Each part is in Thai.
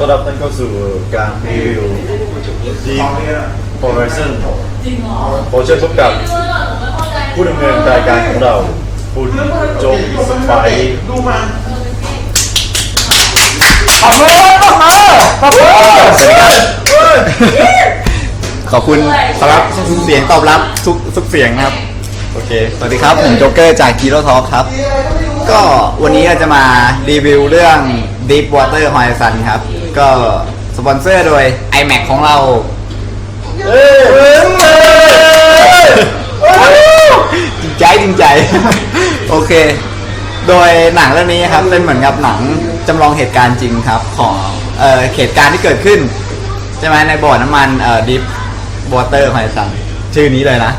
ต้อนรับท่านเข้าสู่การรีวิว Deep Horizon ขอเชิญพบกับผู้ดำเนินรายการของเรา คุณโจสไปร์ขอบคุณขอบคุณขอบคุณสำหรับเสียงตอบรับทุกทุกเสียงนะครับ โอเค สวัสดีครับ ผมโจ๊กเกอร์จาก Kilo Talk ครับ ก็วันนี้เราจะมารีวิวเรื่อง Deep Water Horizon ครับ ก็สปอนเซอร์โดย iMac ของเราจริงใจจริงใจ โอเค โดยหนังเรื่องนี้ครับเป็นเหมือนกับหนังจำลองเหตุการณ์จริงครับของเอ่อเหตุการณ์ที่เกิดขึ้น ใช่ไหมในบ่อน้ำมันเอ่อ Deep Water Horizon ชื่อนี้เลยนะ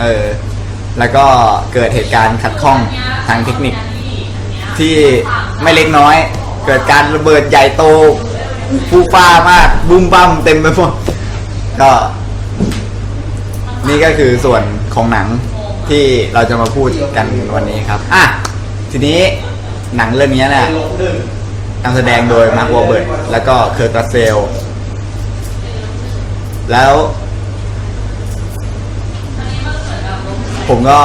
เออ แล้วก็เกิดเหตุการณ์ขัดข้องทางเทคนิค ที่ไม่เล็กน้อย เกิดการระเบิดใหญ่โต ฟูฟ้ามากบุ้มบั้มเต็มไปหมดก็ นี่ก็คือส่วนของหนังที่เราจะมาพูดกันวันนี้ครับ อะ ทีนี้หนังเรื่องนี้เนี่ยนำแสดงโดยมาร์ควอเบิร์ตแล้วก็เคิร์ตัสเซล แล้ว ผมก็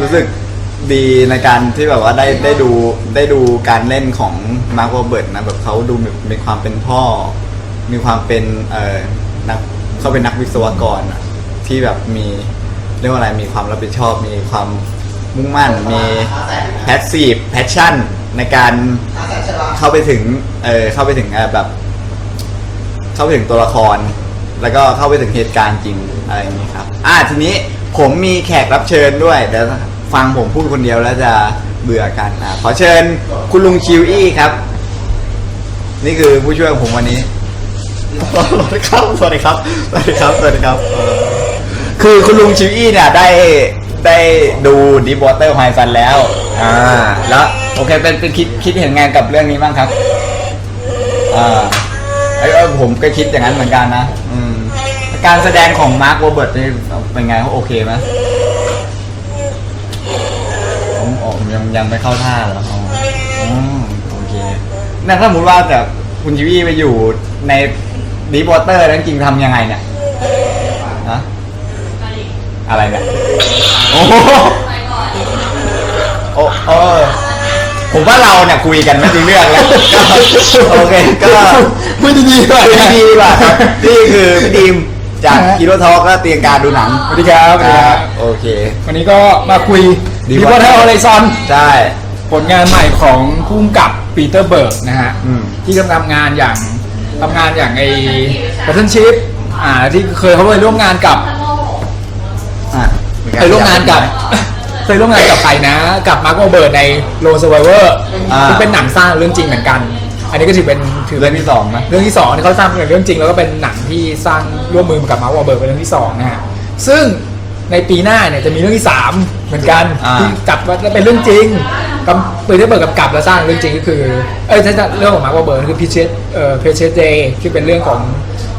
รู้สึก ดีในการที่แบบว่าได้ได้ดูได้ดูการเล่นของมาร์ควอเบิร์ตนะแบบเขาดูมีความเป็นพ่อ มีความเป็นเออนักเขาเป็นนักวิศวกรอะที่แบบมีเรียกว่าอะไรมีความรับผิดชอบ มีความมุ่งมั่น มีแพสซีฟแพชชั่นในการเข้าไปถึงเออเข้าไปถึงแบบ เข้าไปถึงตัวละคร แล้วก็เข้าไปถึงเหตุการณ์จริงอะไรอย่างนี้ครับ อ่าทีนี้ผมมีแขกรับเชิญด้วยเดี๋ยว ฟังผมพูดคนเดียวแล้วจะเบื่อกันอ่าขอเชิญคุณลุงชิวอี้ครับ นี่คือผู้ช่วยของผมวันนี้สวัสดีครับสวัสดีครับสวัสดีครับสวัสดีครับเอ่อคือคุณลุงชิวอี้เนี่ยได้ได้ดูดีบอเตอร์ไฮซันแล้ว อ่า แล้ว โอเคเป็นเป็นคิดคิดเห็นไงกับเรื่องนี้บ้างครับ อ่าไอ้เออผมก็คิดอย่างนั้นเหมือนกันนะ อืม การแสดงของมาร์คโรเบิร์ตนี่เป็นไงเขาโอเคไหมผมอ๋อผม ยังยังไม่เข้าท่าเหรออ๋ออืมโอเคนั่นถ้าสมมติว่าแต่คุณจิวี่ไปอยู่ในดีบอเตอร์นั้นจริงทำยังไงเนี่ยฮะอะไรเนี่ยโอ้โหโอ้เออผมว่าเราเนี่ยคุยกันไม่รู้เรื่องแล้วโอเคก็ไม่ดีดีกว่าคุยดีๆกว่าครับนี่คือพี่ดีมจากกิโลทอล์กและเตียงการดูหนังสวัสดีครับสวัสดีครับ โอเค วันนี้ก็มาคุย ดีดีกว่าวอเตอร์ฮอลไลซอนใช่ ผลงานใหม่ของผู้กำกับปีเตอร์เบิร์กนะฮะ อืม ที่กำลังทำงานอย่างทำงานอย่างไอ้บัตเทิลชิพอ่าที่เคยเขาเคยร่วมงานกับ อะมีเคยร่วมงานกับ เคยร่วมงานกับใครนะ กับมาร์ w วเบิร์ดในโ o ส u r v i v o r อ่า ที่เป็นหนังสร้างเรื่องจริงเหมือนกัน อันนี้ก็ถือเป็นถือเรื่เป็อนงที่สองนะ เรื่องที่สองที่เขาสร้างเป็นเรื่องจริงแล้วก็เป็นหนังที่สร้างร่วมมือกับมาร์ w วเบิร์ดเป็นเรื่องที่สองนะฮะซึ่ง ในปีหน้าเนี่ยจะมีเรื่องที่สามเหมือนกันอ่า ที่จับว่าเป็นเรื่องจริงกำปีเตอร์เบิร์กกำกับและสร้างเรื่องจริงก็คือ เอ้ยถ้าเรื่องของมาร์ w วเบิร์ดคือพิเชสเอ่อพิเชสเดย์ที่เป็นเรื่องของ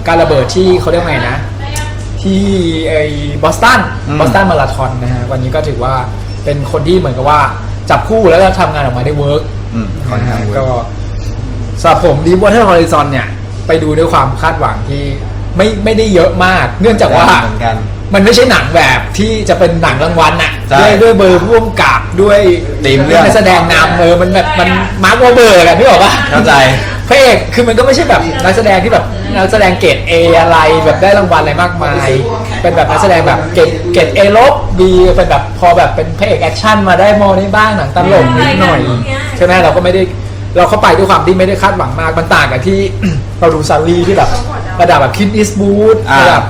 การระเบิดที่เขาเรียกว่าไงนะ ที่ไอ้บอสตันอืม บอสตันมาราธอนนะฮะวันนี้ก็ถือว่าเป็นคนที่เหมือนกับว่าจับคู่แล้วก็ทำงานออกมาได้เวิร์ก อืมค่อนนะข้าฮะงเวิร์ก็ก สำหรับผมดีวอเตอร์ฮอริซอนเนี่ย ไปดูด้วยความคาดหวังที่ไม่ไม่ได้เยอะมาก เนื่องจากว่า เหมือนกัน มันไม่ใช่หนังแบบที่จะเป็นหนังรางวัลน่ะใช่ด้วยด้วยเบอร์ร่วมกับด้วยธีมเรื่อง นักแสดงนำเออมันแบบมันมาร์กวอเบอร์อะนึกออกปะเข้าใจ พระเอกคือมันก็ไม่ใช่แบบนักแสดงที่แบบนักแสดงเกรดเออะไรแบบได้รางวัลอะไรมากมาย เป็นแบบนักแสดงแบบเกรดเกรดเอลบบีเป็นแบบพอแบบเป็นพระเอกแอคชั่นมาได้มองได้บ้างหนังตลกนิดหน่อยใช่ไหมเราก็ไม่ได้เราเข้าไปด้วยความที่ไม่ได้คาดหวังมากมันต่างกับที่ เราดูซารีที่แบบระดับแบบคินอิสบูธอ่า ระดับ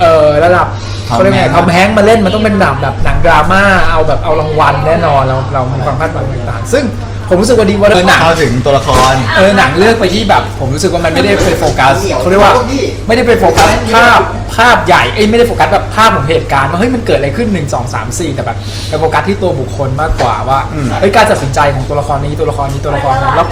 เอ่อระดับทอม เขาเรียกไงแฮงค์ทอมแฮงค์มาเล่นมันต้องเป็นหนังแบบหนังดราม่าเอาแบบเอารางวัลแน่นอนเราเรามีความคาดหวังต่างๆซึ่งผมรู้สึกว่าดีว่าเออหนังเข้าถึงตัวละครเออหนังเลือกไปที่แบบ ผมรู้สึกว่ามันไม่ได้ไปโฟกัสเขาเรียกว่าไม่ได้ไปโฟกัสภาพภาพใหญ่เอ้ยไม่ได้โฟกัสแบบภาพของเหตุการณ์ว่าเฮ้ยมันเกิดอะไรขึ้น 1 2 3 4 แต่แบบไปโฟกัสที่ตัวบุคคลมากกว่าว่าอืมเฮ้ยการตัดสินใจของตัวละครนี้ตัวละครนี้ตัวละครนั้นแล้ว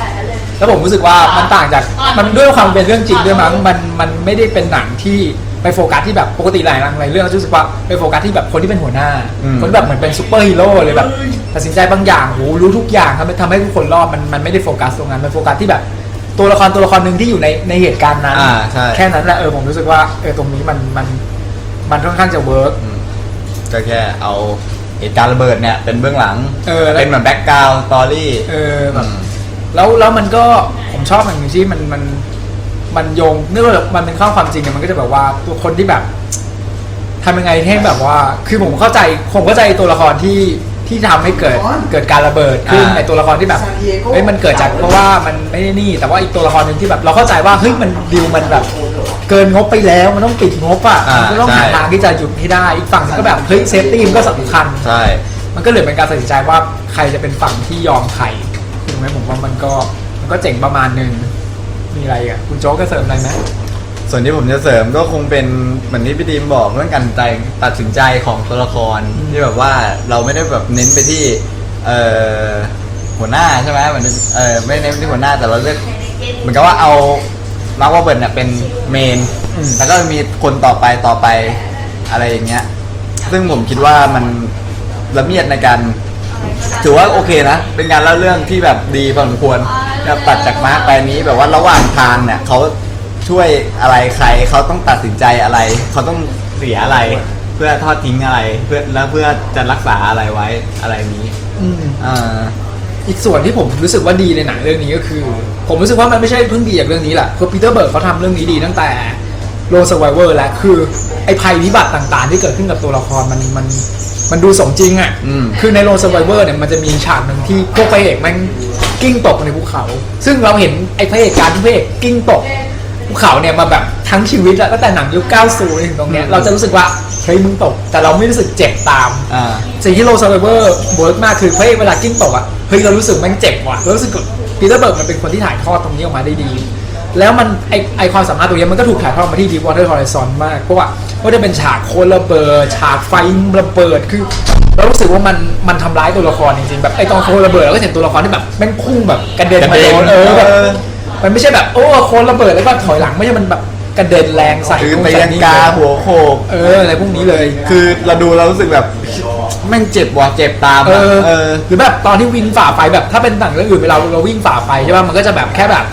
แล้วผมรู้สึกว่ามันต่างจากมันด้วยความเป็นเรื่องจริงด้วยมั้งมันมันไม่ได้เป็นหนังที่ ไปโฟกัสที่แบบปกติหลายหนังหลายเรื่องเราจะรู้สึกว่าไปโฟกัสที่แบบคนที่เป็นหัวหน้า อืม คนแบบเหมือนเป็นซูเปอร์ฮีโร่เลยแบบตัดสินใจบางอย่างโหรู้ทุกอย่างทำให้ทำให้ทุกคนรอดมันมันไม่ได้โฟกัสตรงนั้นมันโฟกัสที่แบบ ตัวละครตัวละครหนึ่งที่อยู่ในในเหตุการณ์นั้น อ่าใช่ แค่นั้นแหละเออผมรู้สึกว่าเออตรงนี้มันมันมันค่อนข้างจะเวิร์ก อืมก็แค่เอาเหตุการณ์ระเบิดเนี่ย เป็นเบื้องหลังเออแล้วเป็นเหมือนแบ็กกราวด์สตอรี่ เออแบบ แล้วแล้วมันก็ผมชอบอย่างหนึ่งที่มันมัน มันโยงเนื่องจากมันเป็นข้อความจริงเนี่ยมันก็จะแบบว่าตัวคนที่แบบทำยังไงให้แบบว่า คือผมเข้าใจผมเข้าใจตัวละครที่ที่ทำให้เกิดเกิดการระเบิดขึ้นอ่า ในตัวละครที่แบบเฮ้ยมันเกิดจากเพราะว่ามันไม่ได้นี่ แต่ว่าอีกตัวละครหนึ่งที่แบบ เราเข้าใจว่าเฮ้ยมันดิวมันแบบ เกินงบไปแล้วมันต้องปิดงบอะอ่ามันก็ต้องหาใช่ทางที่จะหยุดให้ได้อีกฝั่งหนึ่งก็แบบเฮ้ยเซฟตี้มันก็สำคัญ ใช่ มันก็เลยเป็นการตัดสินใจว่าใครจะเป็นฝั่งที่ยอมใครถูกไหมผมว่ามันก็มันก็เจ๋งประมาณหนึ่ง มีอะไรอะคุณโจ๊กก็เสริมอะไรไหมส่วนที่ผมจะเสริมก็คงเป็นเหมือนที่พี่ดีมบอกเรื่องการตัดตัดสินใจของตัวละครที่แบบว่าเราไม่ได้แบบเน้นไปที่เอ่อหัวหน้าใช่ไหมเหมือนเออไม่เน้นไปที่หัวหน้าแต่เราเลือกเหมือนกับว่าเอามาร์คว่าเบิร์ดเนี่ยเป็นเมนอืมแล้วก็มีคนต่อไปต่อไปอะไรอย่างเงี้ย ซึ่งผมคิดว่ามันละเมียดในการถือว่าโอเคนะ เป็นการเล่าเรื่องที่แบบดีพอสมควรแบบ ตัดจากมาร์กไปนี้แบบว่าระหว่างทางเนี่ยเขาช่วยอะไรใครเขาต้องตัดสินใจอะไร เขาต้องเสียอะไร เพื่อทอดทิ้งอะไร เพื่อแล้วเพื่อจะรักษาอะไรไว้อะไรนี้อืม อ่า อีกส่วนที่ผมรู้สึกว่าดีในหนังเรื่องนี้ก็คือ ผมรู้สึกว่ามันไม่ใช่เพิ่งดีจากเรื่องนี้แหละคือปีเตอร์เบิร์กเขาทำเรื่องนี้ดีตั้งแต่โลสไวเวอร์แล้วคือไอ้ภัยพิบัติต่างๆ ที่เกิดขึ้นกับตัวละครมันมันมันดูสมจริงอะ อืม คือในโลสไวเวอร์เนี่ยมันจะมีฉากหนึ่งที่พวกพระเอกแมัน กิ้งตกในภูเขา ซึ่งเราเห็นไอ้พระเอกการที่พระเอกกิ้งตกภูเขาเนี่ยมาแบบทั้งชีวิตอะตั้งแต่หนังยุค90ถึงตรงเนี้ยเราจะรู้สึกว่าเฮ้ยมึงตก แต่เราไม่รู้สึกเจ็บตามอ่าสิ่งที่โลซาเวอร์เวิร์กมากคือเฮ้ยเวลากิ้งตกอะเฮ้ยเรารู้สึกมันเจ็บว่ะเรารู้สึกปีเตอร์เบิร์กมันเป็นคนที่ถ่ายทอดตรงนี้ออกมาได้ดี แล้วมันไอไอความสามารถตรงนี้มันก็ถูกถ่ายทอดมาที่ Deepwater Horizon มากเพราะว่าก็จะเป็นฉากโคนระเบิดฉากไฟระเบิดคือ เรารู้สึกว่ามันมันทำร้ายตัวละครจริงๆแบบไอตอนโคนระเบิดเราก็เห็นตัวละครที่แบบแม่งพุ่งแบบกระเด็นมาโดนกระเด็นเออแบบเออมันไม่ใช่แบบโอ้โคนระเบิดแล้วก็ถอยหลังไม่ใช่มันแบบกระเด็นแรงใส่คือนู่นตีใส่ลังนี่กาเลยหัวโขกเอออะไรพวกนี้เลย คือเราดูเรารู้สึกแบบแม่งเจ็บว่ะเจ็บตามเออะอเออหรือแบบตอนที่วิ่งฝ่าไฟแบบถ้าเป็นหนังเรื่องอื่นเวลาเราวิ่งฝ่าไฟใช่ป่ะมันก็จะแบบแค่แบบ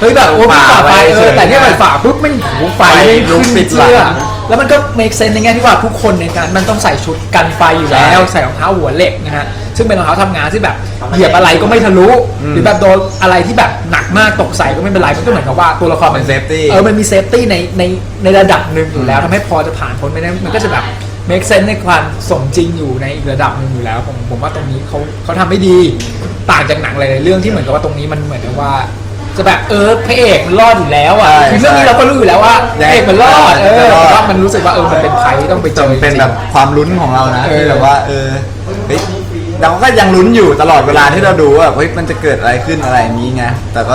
เฮ้ยแบบโอ้วิ่งฝ่าไฟเออแต่เนี่ยมันฝ่าปุ๊บไม่งโอ้โหไฟไฟไม่ลุขึ้กนติดหลังเสื้อ แล้วมันก็ make sense ในแง่ที่ว่าทุกคนในงานมันต้องใส่ชุดกันไฟอยู่แล้วใช่ใส่รองเท้าหัวเหล็กนะฮะ ซึ่งเป็นรองเท้าทำงานที่แบบเหยียบอะไรก็ไม่ทะลุอืมหรือแบบโดนอะไรที่แบบหนักมากตกใส่ก็ไม่เป็นไร มันก็เหมือนกับว่าตัวละครเป็น safety เออ มันมีเซฟตี้ในในในระดับหนึ่งอยู่แล้วทำให้พอจะผ่านพ้นไปได้ มันก็จะแบบ make sense ในความสมจริงอยู่ในอีกระดับหนึ่งอยู่แล้ว ผมผมว่าตรงนี้เขาเขาทำไม่ดี ต่างจากหนังหลายๆเรื่องที่เหมือนกับว่าตรงนี้มันเหมือนกับว่า จะแบบเออพระเอกมันรอดอยู่แล้วอะใช่คือเรื่องนี้ใช่เราก็รู้อยู่แล้วว่าพระเอกมันรอดเออจะรอดแต่ว่ามันรู้สึกว่าเออมันเป็นภัยที่ต้องไปเจจอนเป็นแบบความลุ้นของเรานะเออที่แบบว่าเออเฮ้ยเราก็ยังลุ้นอยู่ตลอดเวลาที่เราดูว่าเฮ้ยมันจะเกิดอะไรขึ้นอะไรอย่างนี้ไงแต่ก็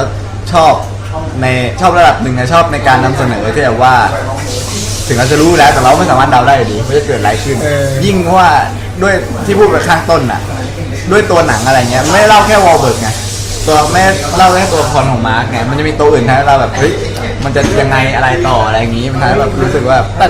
ชอบในชอบระดับหนึ่งนะชอบในการนำเสนอที่แบบว่า ถึงเราจะรู้แล้วแต่เราไม่สามารถเดาได้อยู่ดีว่าจะเกิดอะไรขึ้นเออยิ่งเพราะว่าด้วยที่พูดไปข้างต้นน่ะ ด้วยตัวหนังอะไรเงี้ย ไม่ได้เล่าแค่วอลเบิร์กไง ตัวไม่ได้เล่าแค่ตัวละครของมาร์กไงมันจะมีตัวอื่นทำให้เราแบบเฮ้ยมันจะยังไงอะไรต่ออะไรอย่างนี้มันทำให้แบบรู้สึกว่าแต่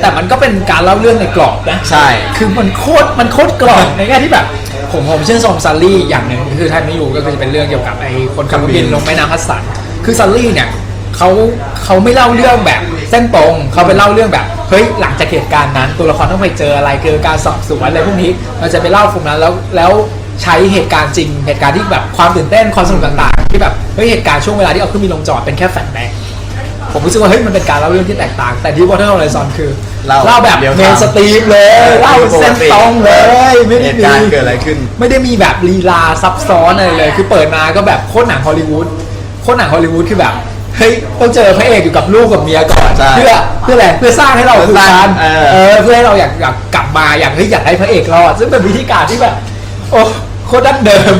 แต่มันก็เป็นการเล่าเรื่องในกรอบนะใช่ คือมันโคตรมันโคตรกรอบ ในแง่ที่แบบ ผมผมชื่นชมซัลลี่อย่างหนึ่งคือท่านไม่รู้ก็คือจะเป็นเรื่องเกี่ยวกับไอ้คนขับรถบินลงแม่น้ำฮัสสัน คือซัลลี่เนี่ยเขาเขาไม่เล่าเรื่องแบบเส้นตรงเขาไปเล่าเรื่องแบบเฮ้ยหลังจากเหตุการณ์นั้น ตัวละครต้องไปเจออะไรเกิดการสอบสวนอะไรพวกนี้เราจะไปเล่าตรงนั้นแล้วแล้ว ใช้เหตุการณ์จริง เหตุการณ์ที่แบบความตื่นเต้นความสนุกต่างๆ ที่แบบเฮ้ยเหตุการณ์ช่วงเวลาที่เอาเครื่องบินลงจอดเป็นแค่แฟลชแบ็กผมรู้สึกว่าเฮ้ยมันเป็นการเล่าเรื่องที่แตกต่าง แต่ที่ Water Horizon คือเล่าเล่าแบบเรียลไทม์ เมนสตรีมเลยเล่าเส้นตรงเลยไม่เหได้ตุมีการณ์เกิดอะไรขึ้น ไม่ได้มีแบบลีลาซับซ้อนอะไรเลย คือเปิดมาก็แบบโคตรหนังฮอลลีวูดโคตรหนังฮอลลีวูดคือแบบเฮ้ยต้องเจอพระเอกอยู่กับลูกกับเมียก่อนใช่เพื่อเพื่ออะไรเพื่อสร้างให้เราเพื่ผูอกสร้างพันเออ เออเพื่อให้เราอยากอยากกลับมาอยากเฮ้ยอยากให้พระเอกรอดซึ่งเป็นวิธีการที่แบบ โอ้โคตรดั้งเดิม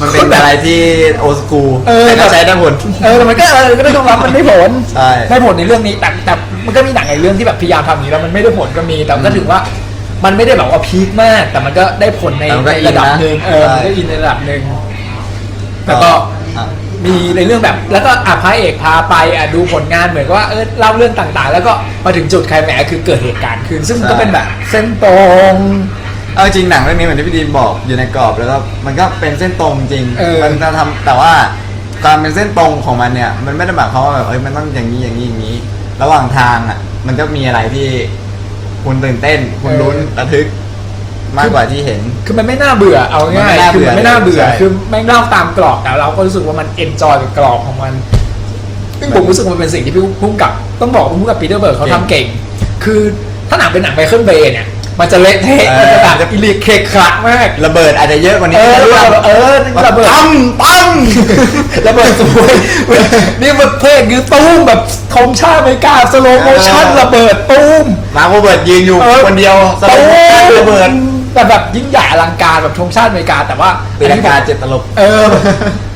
มันเป็นโคตแบบอะไรที่โอสกูเออ แต่ก็ใช้ได้ผล เออแต่มันก็เออก็ได้ยอมรับมันได้ผลใช่ ได้ผลในเรื่องนี้แต่แต่มันก็มีหนังในเรื่องที่แบบพยายามทำอย่างนี้แล้วมันไม่ได้ผลก็มีแต่ก็ถือว่า มันไม่ได้แบบว่าพีคมาก แต่มันก็ได้ผลในแต่มันก็ในระดับอินนะหนึ่งเออใช่มันก็อินในระดับหนึ่งแล้วก็อะ มีในเรื่องแบบ แล้วก็อะพระเอกพาไปอะดูผลงานเหมือนกับว่าเออเล่าเรื่องต่างๆ แล้วก็มาถึงจุดไคลแม็กซ์คือเกิดเหตุการณ์ขึ้น ซึ่งมันก็เป็นแบบ เส้นตรง เอาจริงหนังเรื่องนี้เหมือนที่พี่ดีนบอกอยู่ในกรอบแล้วก็มันก็เป็นเส้นตรงจริงเออ มันจะทำแต่ว่าการเป็นเส้นตรงของมันเนี่ย มันไม่ได้หมายความว่าแบบเอ้ยมันต้องอย่างนี้อย่างนี้อย่างนี้ ระหว่างทางอะ มันก็มีอะไรที่คุณตื่นเต้น คุณลุ้นระทึก มากกว่าที่เห็น คือมันไม่น่าเบื่อเอามันง่าไม่ยน่าๆคือมันไม่น่าเบื่อเบื่อคือไม่เล่าตามกรอบแต่เราก็รู้สึกว่ามันเอนจอยกับกรอบของมันซึ่งผมรู้สึกว่ามันเป็นสิ่งที่พี่พุ่งกับ ต้องบอกว่าพุ่งกับปีเตอร์เบิร์กเขาทำเก่ง คือถ้าหนังเป็นหนังไมเคิลเบย์เนี่ย มันจะเละเทะมันจะแบบอิเล็กเคคคลักมากระเบิดอาจจะเยอะกว่านี้เออเรื่องเออระเบิดตั้มตั้มระเบิดสวยนี่มันเพลงคือตุ้มแบบธงชาติอเมริกาสโลโมชั่นเออระเบิดตุ้มมาร์คโรเบิร์ตยืนอยู่ออคนเดียวสตุ้โลมโมชั่นระเบิดแต่แบบยิ่งใหญ่อลังการแบบธงชาติอเมริกาแต่ว่าตีลังกาเจ็ดตลบเออ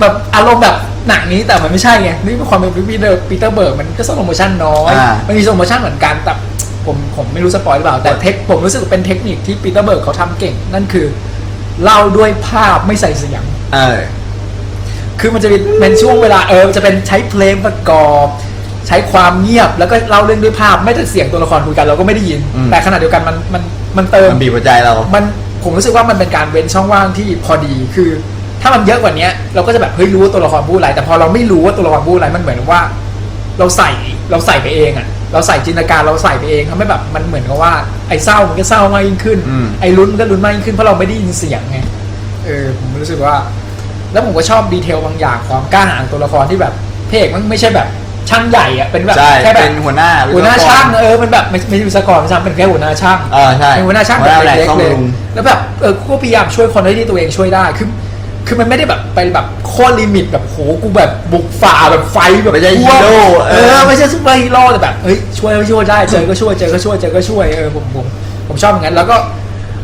แบบอารมณ์แบบหนังนี้แต่มันไม่ใช่ไงนี่เป็นความเป็นปีเตอร์ปีเตอร์เบิร์กมันก็สโลโมชั่นน้อยอ่ามันมีสโลโมชั่นเหมือนกันแต่ ผมผมไม่รู้สปอยหรือเปล่า แต่เทคผมรู้สึกว่าเป็นเทคนิคที่ปีเตอร์เบิร์กเขาทำเก่ง นั่นคือ เล่าด้วยภาพไม่ใส่เสียง เออ คือมันจะเป็นเป็นช่วงเวลาเออจะเป็นใช้เพลงประกอบ ใช้ความเงียบแล้วก็เล่าเรื่องด้วยภาพไม่แต่เสียงตัวละครคุยกันเราก็ไม่ได้ยิน อืม แต่ขณะเดียวกันมันมันมันเติม มันบีบหัวใจเรา มันผมรู้สึกว่ามันเป็นการเว้นช่องว่างที่พอดีคือ ถ้ามันเยอะกว่านี้เราก็จะแบบเฮ้ยรู้ว่าตัวละครพูดอะไรแต่พอเราไม่รู้ว่าตัวละครพูดอะไรมันเหมือนว่า เราใส่เราใส่ไปเองอะ เราใส่จินตนาการเราใส่ไปเองทำให้แบบมันเหมือนกับว่าไอ้เศร้ามันก็เศร้ามากยิ่งขึ้น อืม ไอ้ลุ้นมันก็ลุ้นมากยิ่งขึ้นเพราะเราไม่ได้ยินเสียงไงเออผมรู้สึกว่า แล้วผมก็ชอบดีเทลบางอย่างความกล้าหาญของตัวละครที่แบบเพเอกมันไม่ใช่แบบช่างใหญ่อะเป็นแบบใช่แค่แบบเป็นหัวหน้าหัวหน้าวิศวกรช่างเออมันแบบไม่ไม่ใช่วิศวกรไม่ใช่เป็นแค่หัวหน้าช่าง เออใช่เป็นหัวหน้าช่างหัวหน้าแหล่เล็กซ่อมๆเลยบำรุง แล้วแบบเออก็พยายามช่วยคนได้ที่ตัวเองช่วยได้คือ คือมันไม่ได้แบบไปแบบโค่นลิมิตแบบโหกูแบบบุกฝ่าแบบไฟแบบไม่ใช่ท่วฮีโร่เออไม่ใช่ซุปเปอร์ฮีโร่แต่แบบเฮ้ยช่วยก็ช่วยได้เจอก็ช่วยเจอก็ช่วยเจอก็ช่วยเออผมผมผมชอบอย่างนั้น แล้วก็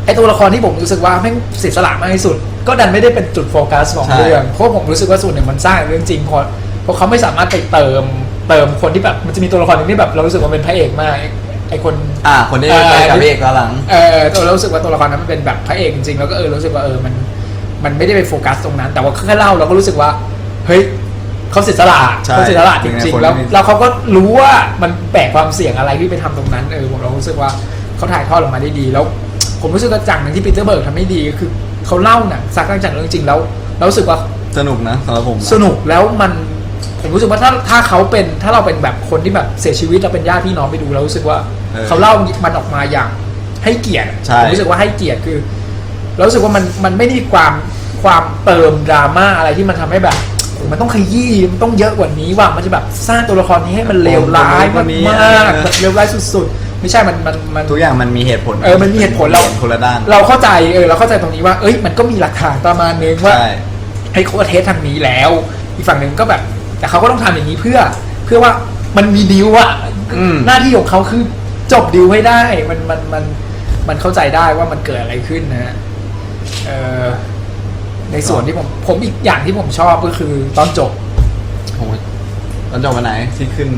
ไอตัวละครที่ผมรู้สึกว่าแม่งเสียสละมากที่สุด ก็ดันไม่ได้เป็นจุดโฟกัสของใช่เรื่องเพราะผมรู้สึกว่าส่วนหนึ่งมันสร้างเรื่องจริงเพราะเพราะเขาไม่สามารถไปเติมเติมคนที่แบบมันจะมีตัวละครหนึงที่แบบเรารู้สึกว่าเป็นพระเอกมากไอ้ไอคนอ่าคนที่เออไปกับพี่เอกตอนหลังเออตัวเรารู้สึกว่าตัวละครนั้นมันเป็นแบบพระเอกจริงๆแล้วก็เออรู้สึกว่าเออมัน มันไม่ได้ไปโฟกัสตรงนั้น แต่ว่าแค่เล่าเราก็รู้สึกว่า เฮ้ยเขาเสียสละใช่เขาเสียสละจเป็นไงริงคนๆแล้วที่ แล้วเขาก็รู้ว่ามันแบกความเสี่ยงอะไรที่ไปทำตรงนั้นเออผมเรารู้สึกว่าเขาถ่ายทอดออกมาได้ดี แล้ว ผมรู้สึกว่าจังหนึ่งที่ปีเตอร์เบิร์กทำได้ดีก็คือเขาเล่าหนังซักตั้งจากเรื่องจริงแล้วเรารู้สึกว่า สนุกนะสำหรับผมสนุกแล้วมันผมรู้สึกว่าถ้าถ้าเขาเป็นถ้าเราเป็นแบบคนที่แบบเสียชีวิตเราเป็นญาติพี่น้องไปดูเรารู้สึกว่าเออเขาเล่ามันออกมาอย่างให้เกียรติใช่ผมรู้สึกว่าให้เกียรติคือเรารู้สึกว่ามันมันไม่ได้มีความ ความเติมดราม่าอะไรที่มันทำให้แบบโอ้มันต้องขยี้มันต้องเยอะกว่านี้ว่ามันจะแบบสร้างตัวละครนี้ให้มันเลวร้ายคนนี้มากๆแบบเลวร้ายสุดๆ ไม่ใช่มันมันมันทุกอย่างมันมีเหตุผลเออมันมีเหตุผลเราคนละด้านเราเข้าใจเออเราเข้าใจตรงนี้ว่า เอ้ยมันก็มีหลักฐานประมาณนึงว่าใช่ให้เขาก็เทสทางนี้แล้ว อีกฝั่งหนึ่งก็แบบ แต่เขาก็ต้องทำอย่างนี้เพื่อ เพื่อว่ามันมีดีลอะอืมหน้าที่ของเขาคือจบดีลให้ได้มันมันมันมันเข้าใจได้ว่ามันเกิดอะไรขึ้นนะฮะเออ ในส่วนที่ผมผมอีกอย่างที่ผมชอบก็คือตอนจบโอ้ยตอนจบวันไหนที่ขึ้น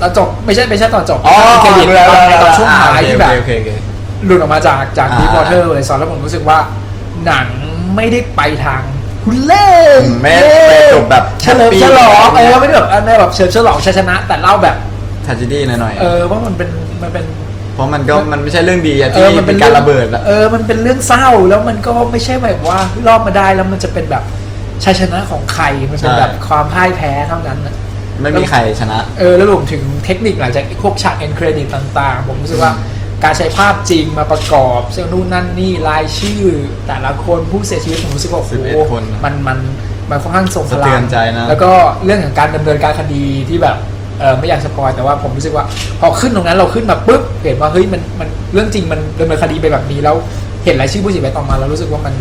ตอนจบไม่ใช่ไม่ใช่ตอนจบอ๋อเครดิตรู้แล้วตอนรู้แล้วตอนช่วงท้ายอ่าที่แบบโอเคโอเคโอเคหลุดออกมาจากจากอ่าดีพอเตอร์เลยซอนแล้วผมรู้สึกว่าหนังไม่ได้ไปทางคุณเล่อืมไม่ไม่จบแบบเฉลิม happy ฉลองเออไม่ได้แบบไม่แบบเฉลิมฉลองชัยชนะ แต่เล่าแบบทาจิดี้หน่อยเออว่ามันเป็นมันเป็นๆ เพราะมันก็มันไม่ใช่เรื่องดีอะเอที่อมันเป็เป็นนการระเบิดอะเออมันเป็นเรื่องเศร้าแล้วมันก็ไม่ใช่แบบว่ารอบมาได้แล้วมันจะเป็นแบบชัยชนะของใครมันเป็นแบบความพ่ายแพ้เท่านั้นน่ะไม่มีใครชนะ เออแล้วรวมถึงเทคนิคหลังจากพวกฉากเอ็นเครดิตต่างๆ ผมรู้สึกว่าการใช้ภาพจริงมาประกอบเซลนู่นนั่นนี่รายชื่อ แต่ละคนผู้เสียชีวิตผมรู้สึกว่าโอ้โห11คนมันมันมันค่อนข้างทรงพสะลัเทืงอนใจนะแล้วก็เรื่องของการดำเนินการคดีที่แบบ เออไม่อยากสปอยแต่ว่าผมรู้สึกว่า พอขึ้นตรงนั้นเราขึ้นมาปุ๊บเห็นว่าเฮ้ยมันมันเรื่องจริงมันดำเนินคดีไปแบบนี้แล้วเห็นรายชื่อผู้เสียชีวิตออกมาแล้วรู้สึกว่ามัน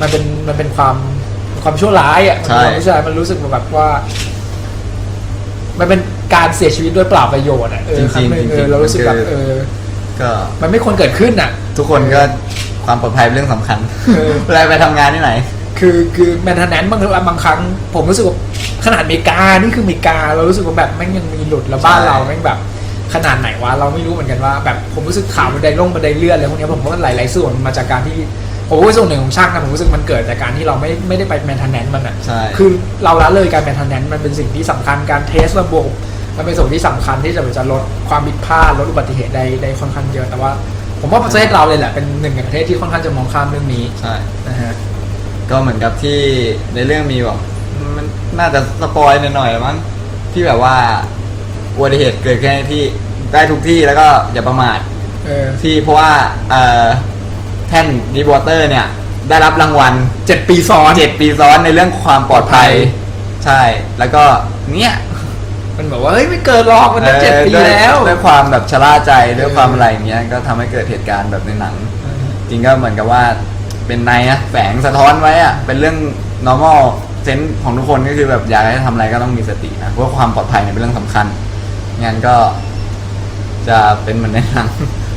มันเป็นมันเป็นความความชั่วร้ายอะมันเป็นความชั่วร้ายมันรู้สึกแบบว่า มันเป็นการเสียชีวิตด้วยเปล่าประโยชน์อะเออจริงๆครั้งหนึ่งเอจริองๆเรารู้สึกแบบมันคือเออ ก็มันไม่ควรเกิดขึ้นอะ ทุกคนก็ความปลอดภัยเป็นเรื่องสำคัญเออเวลาไปทำงานที่ไหน คือคือแมนเทนแนนบางบางครั้ง ผมรู้สึกว่าขนาดอเมริกานี่คืออเมริกา เรารู้สึกว่าแบบแม่งยังมีหลุดแล้วบ้านใช่เราแม่งแบบขนาดไหนวะเราไม่รู้เหมือนกันว่าแบบผมรู้สึกข่าวบันไดลงบันไดเลื่อนอะไรพวกเนี้ยผมว่าหลายๆส่วนมันมาจากการที่ผมว่าส่วนหนึ่งของช่างนะผมรู้สึกมันเกิดจากการที่เราไม่ไม่ได้ไปแมนเทนแนนมันอะใช่คือเราละเลยการแมนเทนแนนมันเป็นสิ่งที่สำคัญการเทสระบบมันเป็นส่วนที่สำคัญที่จะจะลดความผิดพลาดลดอุบัติเหตุได้ได้ค่อนข้างเยอะแต่ว่า ผมว่าประเทศเราเลยแหละเป็นหนึ่งในประเทศที่ค่อนข้างจะมองข้ามเรื่องนี้ใช่นะฮะ ก็เหมือนกับที่ในเรื่องมีบอกมันน่าจะสปอยหน่อยๆมั้งที่แบบว่าอุบัติเหตุเกิดขึ้นที่ได้ทุกที่แล้วก็อย่าประมาทเออ ที่เพราะว่าเอ่อแท่นดีวอเตอร์เนี่ย ได้รับรางวัล เจ็ดปีซ้อน เจ็ดปีซ้อนในเรื่องความปลอดภัยใช่แล้วก็เนี่ยมันบอกว่าเฮ้ยไม่เกิดหรอกมันตั้งเจ็ดปีด้วยแล้วด้วยความแบบชะล่าใจด้วยเออความอะไรอย่างเงี้ยก็ทำให้เกิดเหตุการณ์แบบในหนัง จริงก็เหมือนกับว่า เป็นในอะแฝงสะท้อนไว้อะเป็นเรื่อง normal เซนส์ของทุกคนก็คือแบบอยากให้ทำอะไรก็ต้องมีสตินะเพราะว่าความปลอดภัยเนี่ยเป็นเรื่องสำคัญงั้นก็ จะเป็นเหมือนในหนัง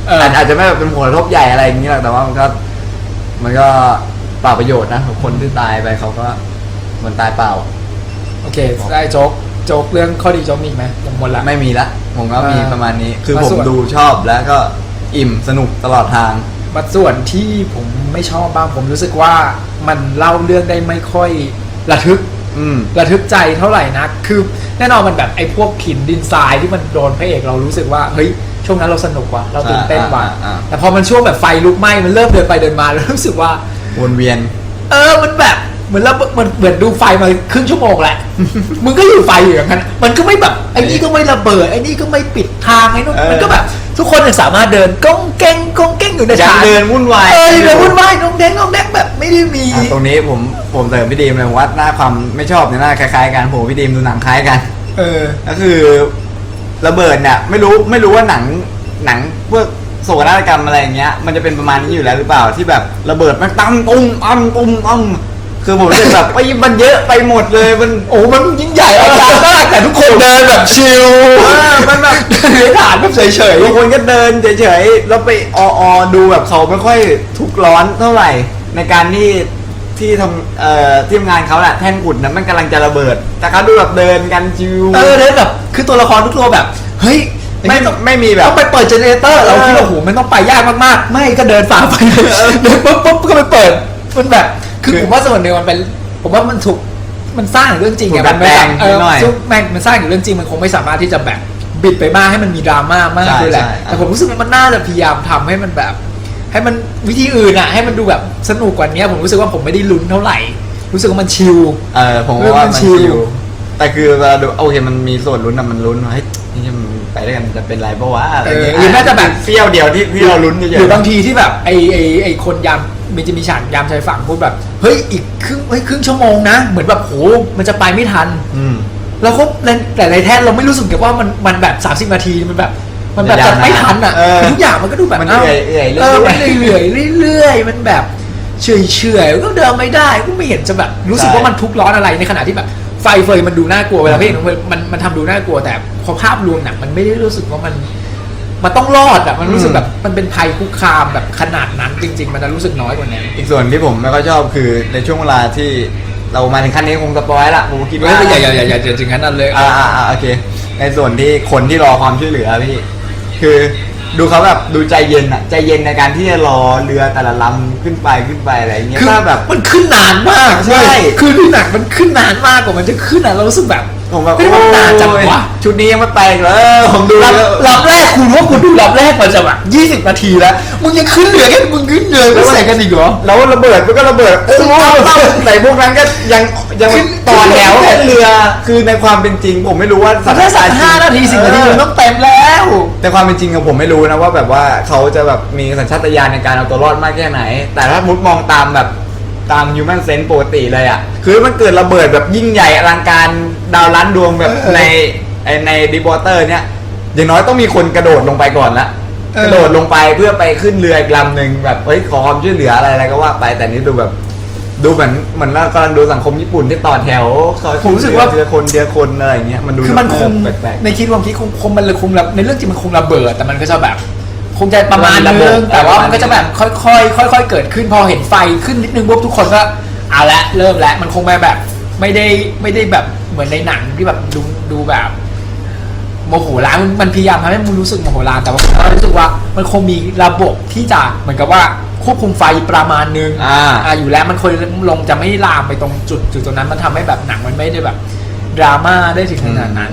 เอออาจอาจจะไม่แบบเป็นผลกระทบใหญ่อะไรอย่างเงี้ยหรอกแต่ว่ามันก็ มันก็เปล่าประโยชน์นะคนที่ตายไปเขาก็เหมือนตายเปล่า โอเค ได้โจ๊กโจ๊กเรื่องข้อดีโจ๊กมีอีกไหมผมหมดละ ไม่มีละ ผมก็มีอ่าประมาณนี้ คือมาผมส่วน ดูชอบแล้วก็อิ่มสนุกตลอดทาง มาส่วนที่ผมไม่ชอบบ้างผมรู้สึกว่ามันเล่าเรื่องได้ไม่ค่อยระทึกอืม ระทึกใจเท่าไหร่นัก คือแน่นอนมันแบบไอ้พวกหินดินทรายที่มันโดนพระเอกเรารู้สึกว่าเฮ้ยช่วงนั้นเราสนุกว่ะเราตื่นเต้นว่ะอ่าอ่าอ่า แต่พอมันช่วงแบบไฟลุกไหม้มันเริ่มเดินไปเดินมาแล้วรู้สึกว่า วนเวียน เออ มันแบบเหมือนเราเหมือนเหมือนดูไฟมาครึ่งชั่วโมงแหละ มึงก็อยู่ไฟอยู่อย่างนั้น มันก็ไม่แบบไอ้นี่ก็ไม่ระเบิดไอ้นี่ก็ไม่ปิดทางไอ้นู่นเออมันก็แบบ ทุกคนยังสามารถเดินก้องแก้งก้องแก้งอยู่ในยังฉากเดินวุ่นวายเออยังเดินวุ่นวายน้องแดงน้องแดงแบบไม่ได้มี อะตรงนี้ผมผมเสริมพี่ดีมเลยว่าหน้าความไม่ชอบเนี่ยหน้าคล้ายๆกันผมกับพี่ดีมดูหนังคล้ายกัน เออ ก็คือระเบิดเนี่ยไม่รู้ไม่รู้ว่าหนังหนังพวกโศกนาฏกรรมอะไรอย่างเงี้ย มันจะเป็นประมาณนี้อยู่แล้วหรือเปล่าที่แบบระเบิดมันตั้มตุ้มตั้มตุ้มตั้ม คือผมรู้สึกแบบไอ้ยมันเยอะไปหมดเลยมันโอ้มันยิ่งใหญ่อลังมากแต่ทุกคนเดินแบบชิลเออมันแบบ เดินผ่านแบบเฉยบางคนก็เดินเฉยๆ แล้วไปอออดูแบบเขาไม่ค่อยทุกข์ร้อนเท่าไหร่ ในการที่ที่ทำเอ่อที่ทำงานเขาแหละแท่นขุดนั้นมันกำลังจะระเบิด แต่เขาดูแบบเดินกันชิวๆเออเดินแบบคือตัวละครทุกตัวแบบ เฮ้ยไม่ไม่มีแบบ ต้องไปเปิดเจเนเรเตอร์เราคิดว่าโอ้โหมันต้องไปยากมากๆ ไม่ก็เดินฝ่าไปเลยเดินปุ๊บปุ๊บก็ไปเปิดมันแบบ คือคือผมว่าส่วนหนึ่งมันเป็น ผมว่ามันถูกมันสร้างอยู่เรื่องจริงถูกอะมันไม่ดัดแปลงเออนิดหน่อยซึ่งแม่งมันสร้างอยู่เรื่องจริงมันคงไม่สามารถที่จะแบบบิดไปมากให้มันมีดราม่ามากใช่เลยแหละใช่แต่ผมรู้สึกว่ามันน่าจะพยายามทำให้มันแบบ ให้มันวิธีอื่นอะให้มันดูแบบสนุกกว่านี้ผมรู้สึกว่าผมไม่ได้ลุ้นเท่าไหร่ รู้สึกว่ามันชิลเออผมเรื่องว่ามัมันนชิชิลวแต่คือเวลาดูโอเคมันมีส่วนลุ้นอะมันลุ้นว่าเฮ้ยนี่มัน ไปด้วยกันจะเป็นไรปะวะอะไรเงี้ยเออ หรือน่าจะแบบเฟี้ยวเดียวที่ที่เราลุ้นเฉยๆหรือบางทีที่แบบไอไอไอคนยามมันจะมีฉากยามชายฝั่งพูดแบบ เฮ้ยอีกครึ่งเฮ้ยครึ่งชั่วโมงนะ เหมือนแบบโหมันจะไปไม่ทันอืมแล้วก็ในแต่ในแท่นเราไม่รู้สึกกับว่ามันมันแบบ 30 นาทีมันแบบ มันแบบยาวจะนะไม่ทันอะเออคือทุกอย่างมันก็ดูแบบมันอ้าวเอื่อยเอื่อยเออเรื่อยๆ มันเรื่อยๆเรื่อยๆมันแบบเฉยเฉยๆก็เดินไม่ได้ก็ไม่เห็นจะแบบรู้สึกใช่ว่ามันทุกข์ร้อนอะไรในขณะที่แบบ ไฟเฟยมันดูน่ากลัวเวลาพี่เห็นมันมันมันทำดูน่ากลัวแต่พอภาพรวมหนังมันไม่ได้รู้สึกว่ามัน มันต้องรอดอะมันรู้สึกแบบมันเป็นภัยคุกคามแบบขนาดนั้นจริง ๆ มันจะรู้สึกน้อยกว่านั้น อีกส่วนที่ผมไม่ค่อยชอบคือในช่วงเวลาที่เรามาถึงขั้นนี้คงสปอยละผมคิดว่าอย่าอย่าอย่าอย่าอย่าถึงขนาดนั้นเลยอ่าอ่าอ่าโอเค ในส่วนที่คนที่รอความช่วยเหลือพี่ คือ ดูเขาแบบดูใจเย็นอะใจเย็นในการที่จะรอเรือแต่ละลำขึ้นไปขึ้นไปอะไรอย่างเงี้ยคือถ้าแบบ มันขึ้นนานมากใช่คือดูหนังมันขึ้นนานมากกว่ามันจะขึ้นอะเรารู้สึกแบบ ผมแบบเฮ้ยมันนานจังวะชุดนี้ยังไม่ไปอีกเลยผมดูรอบแล้วรอบแรกคุณว่าคุณดูรอบแรกมันจะแบบยี่สิบนาทีแล้ว มึงยังขึ้นเหลือแค่มึงขึ้นเหลือไม่ใส่กันอีกเหรอ แล้วระเบิดมันก็ระเบิดโอ้โหแต่พวกนั้นก็ยังยังขึ้นต่อแถวขึ้นเรือ คือในความเป็นจริง ผมไม่รู้ว่าแต่ถ้าสักห้านาทีสิบนาทีมันต้องเต็มแล้วแต่ความเป็นจริงอะผมไม่รู้นะว่าแบบว่าเขาจะแบบมีสัญชาตญาณในการเอาตัวรอดมากแค่ไหน แต่ถ้ามุดมองตามแบบตาม human sense ปกติเลยอะคือมันเกิดระเบิดแบบยิ่งใหญ่อลังการ ดาวล้านดวงแบบเออในไอ้ในดีบอเตอร์เนี่ย อย่างน้อยต้องมีคนกระโดดลงไปก่อนละเออ กระโดดลงไปเพื่อไปขึ้นเรืออีกลำหนึ่งแบบเฮ้ยขอความช่วยเหลืออะไรอะไรก็ว่าไปแต่นี่ดูแบบ ดูเหมือนเหมือนเรากำลังดูสังคมญี่ปุ่นที่ต่อแถวเขาผมรู้สึกว่าทีละคนทีละคนอะไรอย่างเงี้ยมันดูคือมันคงแปลกๆ ในคิดความคิดคงคงมันเลยคงระในเรื่องจริงมันคงระเบิด แต่มันก็จะแบบคงจะประมาณระเบินึดงแต่ว่าประมาณมันก็จะแบบค่อยๆค่อย ๆ เกิดขึ้นพอเห็นไฟขึ้นนิดนึงปุ๊บทุกคนก็เอาละเริ่มแล้วมันคงไม่แบบ ไม่ได้ไม่ได้แบบ เหมือนในหนังที่แบบดูดูแบบโมโหร้านมันพยายามทำให้มึงรู้สึกโมโหร้านแต่ว่าผมก็รู้สึกว่ามันคงมีระบบที่จะเหมือนกับว่าควบคุมไฟประมาณนึงอ่าอ่าอยู่แล้วมันควรลงจะไม่ลามไปตรงจุดจุดตรงนั้นมันทำให้แบบหนังมันไม่ได้แบบดราม่าได้ถึงขนาดนั้น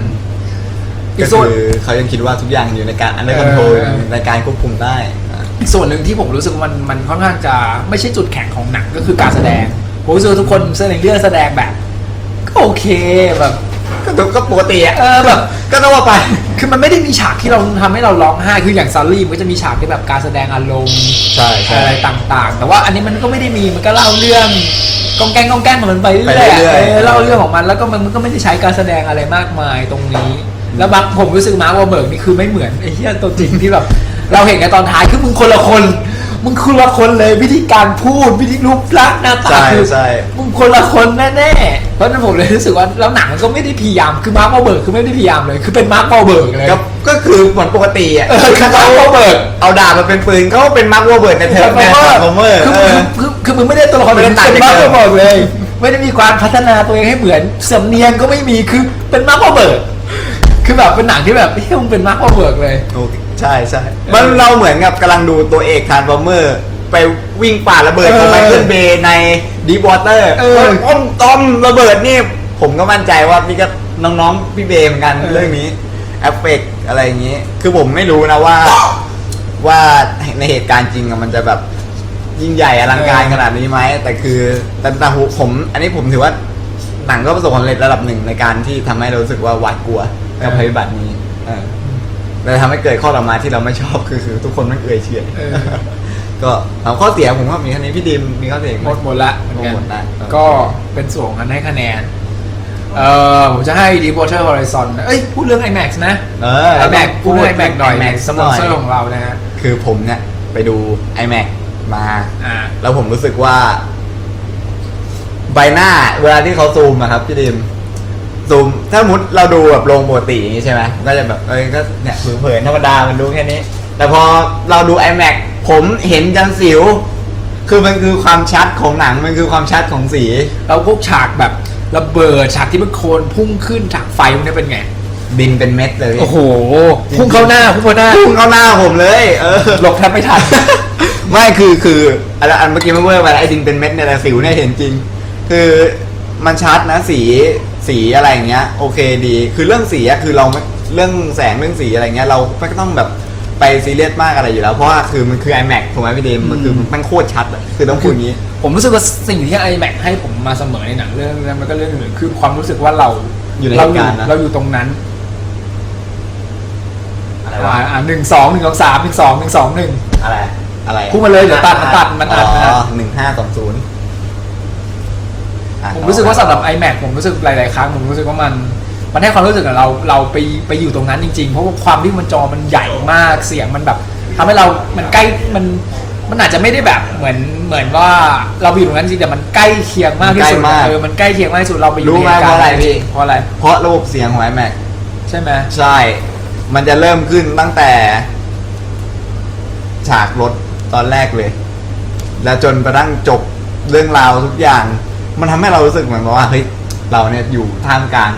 อีก็กส่วนคือเขายังคิดว่าทุกอย่างอยู่ในการอันดับคอนโทรลเออในการควบคุมได้อะอีกส่วนหนึ่งที่ผมรู้สึกว่ามันมันค่อนข้างจะไม่ใช่จุดแข็งของหนังก็คือการแสดงผมรู้สึกว่าทุกคนแสดงเรื่องแสดงแบบ ก็โอเคแบบก็ดูก็ปกติอะเออแบบก็ต้องว่าไป คือมันไม่ได้มีฉากที่เราทำให้เราร้องไห้คืออย่างซารี่มันก็จะมีฉากที่แบบการแสดงอารมณ์ใช่ใช่ อะไรต่าง ๆ แต่ว่าอันนี้มันก็ไม่ได้มีมันก็เล่าเรื่องกองแกงกองแกงของมันไปเรื่ไปอยๆเรื่อยๆ เออเล่าเรื่องของมันแล้วก็มันมันก็ไม่ได้ใช้การแสดงอะไรมากมายตรงนี้ แล้วบางผมรู้สึกมาร์ควอลเบิร์กนี่คือไม่เหมือนไอ้เหี้ยตัวจริงที่แบบเราเห็นกันตอนท้ายคือมึงคนละคน มึงคนละคนเลยวิธีการพูดวิธีรูปลักษณ์หน้าตาใช่คือใช่ มึงคนละคนแน่ๆเพราะฉะนั้นผมเลยรู้สึกว่าแล้วหนังมันก็ไม่ได้พยายามคือมาร์ควอลเบิร์กคือไม่ได้พยายามเลย คือเป็นมาร์ควอลเบิร์กเลยก็ก็คือเหมือนปกติอะเออคือมาร์ควอลเบิร์กเอาดาบมาเป็นปืนเขาก็เป็นมาร์คโรเบิร์ตในเทอร์แมนฟอร์เมอร์คือคือคือคือมึงไม่ได้ตัวละครไม่ได้ต่างเป็นจากมาร์เดิควอมลเบิร์กเลย ไม่ได้มีความพัฒนาตัวเองให้เหมือนสำเนียงก็ไม่มีคือเป็นมาร์ควอลเบิร์ก คือแบบเป็นหนังที่แบบเฮ้ยมึงเป็นมาร์ควอลเบิร์กเลย โอเคใช่ใช่มันเราเหมือนกับกำลังดูตัวเอกทานฟอร์เมอร์ ไปวิ่งป่าระเบิดของเออไมเคิลเบย์ในดีวอเตอร์เออ ต้อมต้อมระเบิดนี่ ผมก็มั่นใจว่าพี่ก็น้องๆ พี่เบย์เหมือนกันเออเรื่องนี้เอฟเฟกอะไรอย่างนี้ คือผมไม่รู้นะว่า ว่าในเหตุการณ์จริงอะมันจะแบบยิ่งใหญ่อลังการขนาดนี้ไหม แต่คือแต่แต่ผม อันนี้ผมถือว่าหนังก็ประสบความสำเร็จระดับหนึ่งในการที่ทำให้เรารู้สึกว่าหวาดกลัว กับภัยพิบัตินี้เออเลยทำให้เกิดข้อต่อมาที่เราไม่ชอบคือคือทุกคนมันเอื่อยเฉยเออก็เอาข้อเสียผมว่ามีแค่นี้พี่ดิมมีข้อเสียอีกหมดหมดละเหมือนกันหมดละก็เป็นส่วนของการให้คะแนน เออผมจะให้ Deep Water Horizon นะเอ้ย พูดเรื่อง IMAX นะ เออ IMAX พูดเรื่อง IMAX หน่อย IMAX สปอนเซอร์ของเรานะฮะ คือผมเนี่ยไปดู iMac มา อ่า แล้วผมรู้สึกว่า ใบหน้าเวลาที่เขาซูมอะครับพี่ดิม ซูมถ้าสมมุดเราดูแบบลงปกติอย่างนี้ใช่ไหมก็จะแบบเอ้ยก็เนี่ยเผินๆธรรมดามันดูแค่นี้ แต่พอเราดู iMac ผมเห็นจังสิว คือมันคือความชัดของหนังมันคือความชัดของสี แล้วพวกฉากแบบระเบิดฉากที่มันโคลนพุ่งขึ้นฉากไฟพวกนี้เป็นไง บินเป็นเม็ดเลยโอ้โห พุ่งเข้าหน้าพุ่งเข้าหน้าพุ่งเข้าหน้าผมเลย เออหลบแทบไม่ทัน ไม่คือคืออันอันเมื่อกี้ไม่เวอร์ไปแล้วไอ้ดินเป็นเม็ดเนี่ยแต่สิวเนี่ยเห็นจริง คือ มันชัดนะสีสีอะไรอย่างเงี้ย โอเคดี คือเรื่องสีอะคือเราไม่เรื่องแสงเรื่องสีอะไรเงี้ยเราไม่ต้องแบบไปซีเรียสมากอะไรอยู่แล้ว เพราะว่าคือมันคือ iMac ถูกไหมพี่ดิมมันคือมันโคตรชัดอะคือต้องพูดอย่างนี้ ผมรู้สึกว่าสิ่งที่ iMac ให้ผมมาเสมอในหนังเรื่องนั้นมันก็เรื่องหนึ่งคือความรู้สึกว่าเราอยู่ในเราเหตุการณ์นะ เราอยู่ตรงนั้นอะไรอ่าวะ อ่าหนึ่งสองหนึ่งสองสามหนึ่งสองหนึ่งสองหนึ่งอะไร อะไรพูดมาเลยเดี๋ยวตัดมันตัดมันตัดอ๋นะ อหนึ่งห้าสองศูนย์ ผมรู้สึกว่าสำหรับ iMac ผมรู้สึกหลาย ๆ ครั้งผมรู้สึกว่ามันมันให้ความรู้สึกกับเราเราไปไปอยู่ตรงนั้นจริง ๆ เพราะว่าความที่มันจอมันใหญ่มากเสียงมันแบบทำให้เรา มันใกล้มันมันอาจจะไม่ได้แบบเหมือนเหมือนว่าเราไปอยู่ตรงนั้นจริงแต่มันใกล้เคียงมากที่สุดใกล้มากเออมันใกล้เคียงมากที่สุดเราไปอยู่รู้ไหมในเหตุกเพราะอะไรพี่เพราะอะไร เพราะระบบเสียงของ iMac ใช่ไหมใช่ มันจะเริ่มขึ้นตั้งแต่ ฉากรถตอนแรกเลย แล้วจนกระทั่งจบเรื่องราวทุกอย่าง มันทำให้เรารู้สึกเหมือนกับว่าเฮ้ยเราเนี่ยอยู่ท่ามกลาง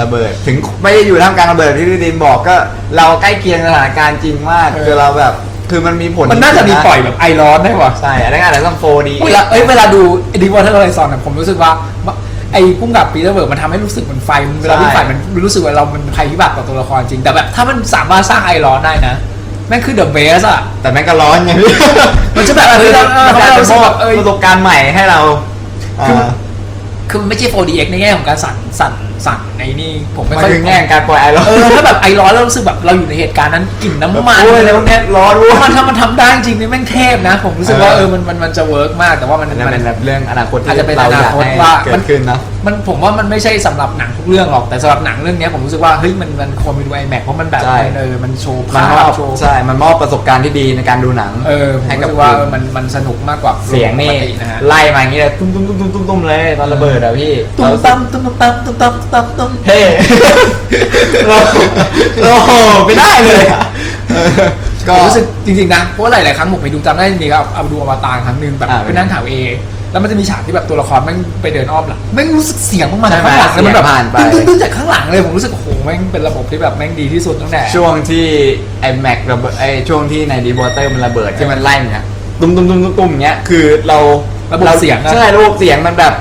ระเบิด ถึงไม่ได้อยู่ท่ามกลางระเบิดที่พี่ดินบอกก็ เราใกล้เคียงสถานการณ์จริงมากเออ คือเราแบบ คือมันมีผลมันน่าจะมีปล่อยแบบไอร้อนได้ป่ะ ใช่อันนั้นอาจจะต้องโฟดีเวลาเอ้ยเวลาดูดีวอเตอร์ไลซอนเนี่ยผมรู้สึกว่า ไอ้พุ่งกับปีเตอร์เบิร์กมันทำให้รู้สึกเหมือนไฟมันเวลาที่ไฟมันรู้สึกว่าเรามันภัยพิบัติต่อตัวละครจริง แต่แบบถ้ามันสามารถสร้างไอร้อนได้นะ แม่งคือเดอะเบสอะแต่แม่งก็ร้อนไงพี่มันจะแบบเออเราเออมันเราอาจจะรู้สึมกอแบบบเออประสบการณ์ใหม่ให้เรา คืออ่าคือมันไม่ใช่ 4DX ในแง่ของการสั่นสั่นสั่น ในนี่ผมไม่มันค่อยคือแง่ของการปล่อยไอร้อนเออถ้าแบบไอร้อนเรารู้สึกแบบเราอยู่ในเหตุการณ์นั้นกลิ่นน้ำมันโอ้ยอะไรพวกเนี้ยร้อนเว้ยถ้ามันถ้ามันทำได้จริงนี่แม่งเทพนะ ผมรู้สึกว่าเออเออมันมันมันจะเวิร์กมากแต่ว่ามันมันจะมันเป็นแบบเรื่องอนาคตที่อาจจะเป็นเราออนายากคตให้ว่าเกิมัดนขึ้นเนาะมันผมว่ามันไม่ใช่สำหรับหนังทุกเรื่องหรอกแต่สำหรับหนังเรื่องเนี้ยผมรู้สึกว่าเฮ้ยมันมันควรไปดูไอแม็กเพราะมันแบบใช่มันเออมันโชว์มันภาพมอบโชว์ใช่มันมอบประสบการณ์ที่ดีในการดูหนังเออผมให้กับรู้สึกว่าคุณเออมันมันสนุกมากกว่าเสียงนี่ปกตินะฮะไล่มาอย่างนี้เลยตุ้มตุ้มตุ้มตุ้มตุ้มตุ้มเลยตอนระเบิดอะพี่ตุ้มตั้มตุ้มตั้มตุ้มตั้มตุ้มตั้มตุ้มเฮ้เราเราโหไม่ได้เลยอะเออก็ก็รู้สึกจริงๆนะเพราะว่าหลายๆครั้งผมไปดูจำได้จริงๆครับเอาดูอวตารครั้งหนึงแบบอ่าไปนั่งถามเอแล้วมันจะมีฉากที่แบบตัวละครแม่งไปเดินอ้อมหลังแม่งรู้สึกเสียงของมันใช่ไหมข้างหลังแล้วมันแบบเสียงผ่านไปตึ้งตึ้งๆๆจากข้างหลังเลยผมรู้สึกโอ้โหแม่งเป็นระบบที่แบบแม่งดีที่สุดตั้งแต่ ช่วงที่ไอแม็กระเบิดไอช่วงที่ในดีบอเตอร์มันระเบิดที่มันไล่เนี่ยตุ้มตุ้มตุ้มตุ้มตุ้มอย่างเงี้ยคือเราระบบเสียงอะใช่ระบบเสียงมันแบบ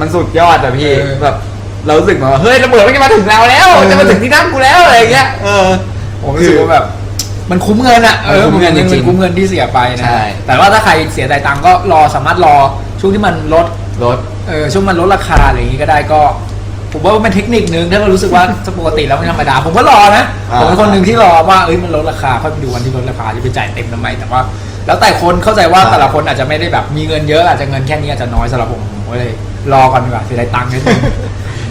มันสุดยอดอะพี่เออ แบบ เรารู้สึกเหมือนว่าเฮ้ยระเบิดมันจะมาถึงเราแล้วเออจะมาถึงที่นั่งกูแล้วอะไรอย่างเงี้ยเออผมรู้สึกว่าแบบ มันคุ้มเงินอะเออมันคุ้มเงินมัจริงๆคุ้มเงินที่เสียไปนะใช่ แต่ว่าถ้าใครเสียใจตังค์ก็รอสามารถรอช่วงที่มันลด รถ เออช่วงมันลดราคาอะไรอย่างงี้ก็ได้ก็ ผมว่ามันเป็นเทคนิคนึงถ้าเรารู้สึกว่า ปกติแล้วมันธรรมดา ผมก็รอนะอ่า ผมเป็นคนหนึ่งที่รอว่าเอ้ยมันลดราคาค่อยไปดูวันที่ลดราคาจะไปจ่ายเต็มทำไมแต่ว่า แล้วแต่คนเข้าใจว่าแต่ละคนอาจจะไม่ได้แบบมีเงินเยอะอาจจะเงินแค่นี้อาจจะน้อยสำหรับผมผมก็เลยรอก่อนดีกว่าเสียดายตังค์นิดนึง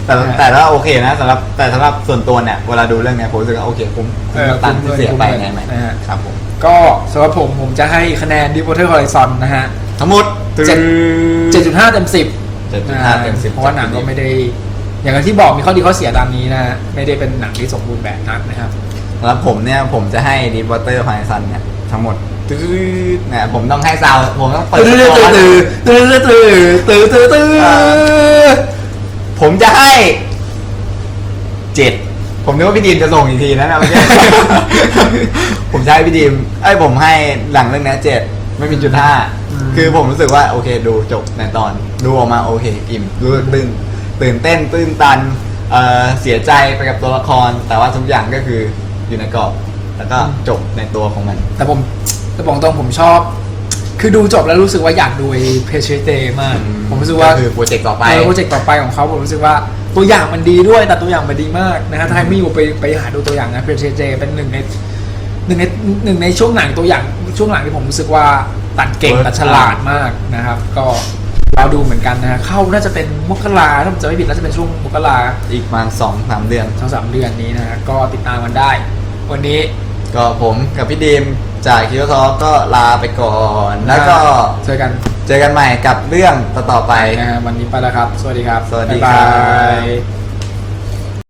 แต่แต่ถ้าโอเคนะสำหรับแต่สำหรับส่วนตัวเนี่ยเวลาดูเรื่องเนี้ยผมรู้สึกว่าโอเคคุ้มคุ้มกับตังค์ที่เสียไปไงไหมนะฮะ ครับผม ก็สำหรับผมผมจะให้คะแนน Deep Water Horizon นะฮะ ทั้งหมดเจ็ด7.5เต็ม10 7.5เต็ม10เพราะว่าหนังก็ไม่ได้ อย่างที่บอกมีข้อดีข้อเสียตามนี้นะฮะไม่ได้เป็นหนังที่สมบูรณ์แบบนักนะครับสำหรับผมเนี่ยผมจะให้ดีวอเตอร์พายซันเนี่ยทั้งหมดตื้อเนี่ยผมต้องให้ซาวด์ผมต้องเปิดตื้อสกอร์ตื้อตื้อตื้อตื้อตื้อตื้ออ่า ผมจะให้เจ็ดผมนึกว่าพี่ดีมจะส่งอีกทีนะนะเมื่อกี้ ผมจะให้พี่ดีมไอ้ยผมให้หลังเรื่องนี้เจ็ดไม่มีจุดห้าคือผมรู้สึกว่าโอเคดูจบในตอนดูออกมาโอเคอิ่มรู้สึกตื่นตื่นเต้นตื่นตันเอ่อเสียใจไปกับตัวละคร แต่ว่าทุกอย่างก็คืออยู่ในกรอบ แล้วก็จบในตัวของมัน แต่ผมแต่บอกตรงผมชอบ คือดูจบแล้วรู้สึกว่าอยากดูไอ้เพเชเตมาก ผมรู้สึกว่าก็คือโปรเจกต์ต่อไปเออโปรเจกต์ต่อไปของเขาผมรู้สึกว่าตัวอย่างมันดีด้วยแต่ตัวอย่างมันดีมากนะฮะถ้าใครไม่อยู่ไปไปหาดูตัวอย่างนะเพเชเตเป็นหนึ่งในหนึ่งในหนึ่งในช่วงหนังตัวอย่างช่วงหลังที่ผมรู้สึกว่าตัดเก่งเวิร์กตัดฉลาดมากนะครับ ก็เราดูเหมือนกันนะฮะเข้าน่าจะเป็นมกราถ้าผมจะไม่ผิดน่าจะเป็นช่วงมกราอีกประมาณสองสามเดือนสองสามเดือนนี้นะฮะก็ติดตามกันได้ วันนี้ ก็ผมกับพี่ดีมจากคิวทอก็ลาไปก่อน แล้วก็เจอกันเจอกันใหม่กับเรื่องต่อๆไป นะฮะวันนี้ไปแล้วครับ สวัสดีครับ สวัสดีบ๊ายครับบาย